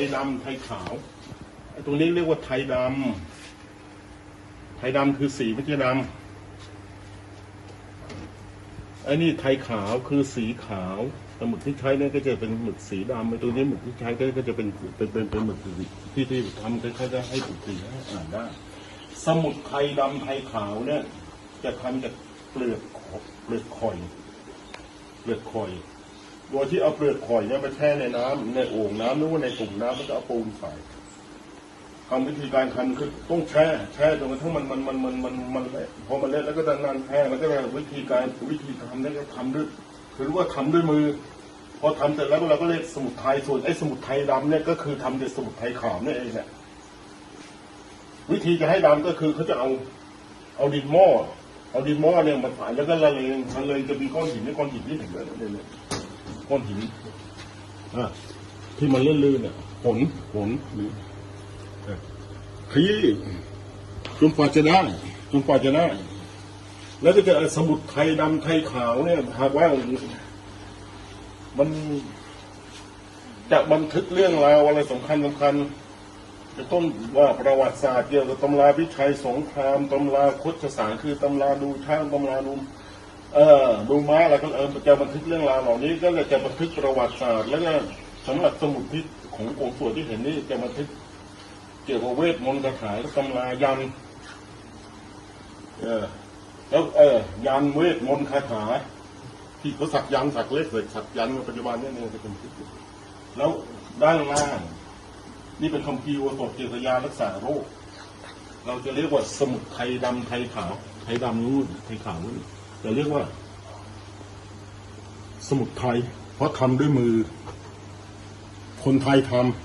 ยดำไทยขาวไอ้ตรงนี้เรียกว่าไทยดำไทยดำคือสีไม่ใช่ดำไอ้นี่ไทยขาวคือสีขาวแต่หมึกที่ใช้เนี่ยก็จะเป็นหมึกสีดำไอ้ตัวนี้หมึกที่ใช้ก็จะเป็นเป็นเป็นเป็นหมึกสีที่ที่ทำคล้ายๆจะให้ถูกสีอ่านได้ สมุดไทยดำไทยขาวเนี่ย จะทำจากเปลือกเปลือกข่อยเปลือกข่อย โดยที่เอาเปลือกข่อยเนี่ยมาแช่ในน้ำในโอ่งน้ำหรือว่าในตุ่มน้ำแล้วก็เอาปูนใส่ทำวิธีการทำคือต้องแช่แช่จนกระทั่งมันมันมันมันมันมันเละพอมันเละแล้วก็ดันนานแช่แล้วก็วิธีการวิธีทำเนี่ยก็ทำด้วยคือว่าทำด้วยมือ พอทำเสร็จแล้วเราก็เรียกสมุดไทยส่วนไอ้สมุดไทยดำเนี่ยก็คือทำจากสมุดไทยขาวเนี่ยเองเนี่ยวิธีจะให้ดำก็คือเขาจะเอาเอาดินหม้อเอาดินหม้อเนี่ยมาผ่านแล้วก็ละเลงละเลงจะมีก้อนหินในก้อนหินที่เห็นเลยเนี่ยเนี่ย ก้อนหินอะที่มันลื่นๆเนี่ยผลผลนี่เอขยี้จนกว่าจะได้จนกว่าจะได้ แล้วก็จะสมุดไทยดำไทยขาวเนี่ย หากว่ามันจะบันทึกเรื่องราวอะไรสำคัญสำคัญจะต้นว่าประวัติศาสตร์เกี่ยวกับตำราพิชัยสงครามตำราคุชสารคือตำราดูช้างตำราดู เอ่อดูม้าอะไรก็เออจะบันทึกเรื่องราวเหล่านี้ ก็จะบันทึกประวัติศาสตร์ แล้วก็สำหรับสมุดที่ขององค์ส่วนที่เห็นนี่จะบันทึกเกี่ยวกับเวทมนต์คาถาและตำรายันเออแล้วเออยันเวทมนต์คาถา ที่เขาสักยันสักเล็กเลยสักยันปัจจุบันนี่เนี่ยจะเป็นทึกแล้วด้านล่าง นี่เป็นคำพีร์วสดเกี่ยวกับยารักษาโรค เราจะเรียกว่าสมุดไทยดำไทยขาว ไทยดำนู่นไทยขาวนู่น จะเรียกว่า สมุดไทย เพราะทำด้วยมือ คนไทยทำ